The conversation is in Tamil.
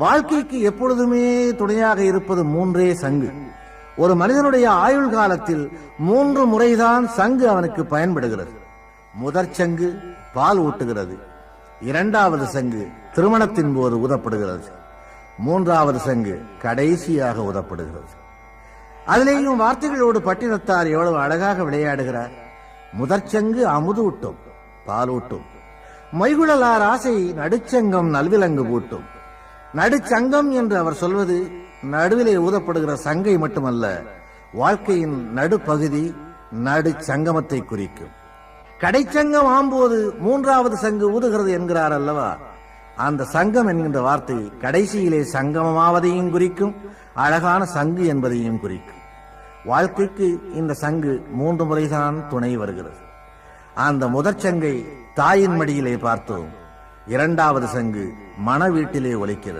வாழ்க்கைக்கு எப்பொழுதுமே துணையாக இருப்பது மூன்றே சங்கு. ஒரு மனிதனுடைய ஆயுள் காலத்தில் மூன்று முறைதான் சங்கு அவனுக்கு பயன்படுகிறது. முதற் சங்கு பால் ஊட்டுகிறது. இரண்டாவது சங்கு திருமணத்தின் போது உதப்படுகிறது மூன்றாவது சங்கு கடைசியாக உதப்படுகிறது அதிலேயும் வார்த்தைகளோடு பட்டினத்தார் எவ்வளவு அழகாக விளையாடுகிறார். முதற்சங்கு பால் பாலூட்டும் மைகுழலார் ஆசை நடுச்சங்கம் நல்விலங்கு பூட்டும். நடுச்சங்கம் என்று அவர் சொல்வது நடுவிலே ஊதப்படுகிற சங்கை மட்டுமல்ல வாழ்க்கையின் நடுப்பகுதி நடுச்சங்கமத்தை குறிக்கும். கடைச்சங்கம் ஆம்போது மூன்றாவது சங்கு ஊதுகிறது என்கிறார் அல்லவா? அந்த சங்கம் என்கின்ற வார்த்தை கடைசியிலே சங்கமமாவதையும் குறிக்கும் அழகான சங்கு என்பதையும் குறிக்கும். வாழ்க்கைக்கு இந்த சங்கு மூன்று முறைதான் துணை வருகிறது. அந்த முதற் சங்கை தாயின் மடியிலே பார்த்தோம் இரண்டாவது சங்கு மன வீட்டிலே ஒலிக்கிறது.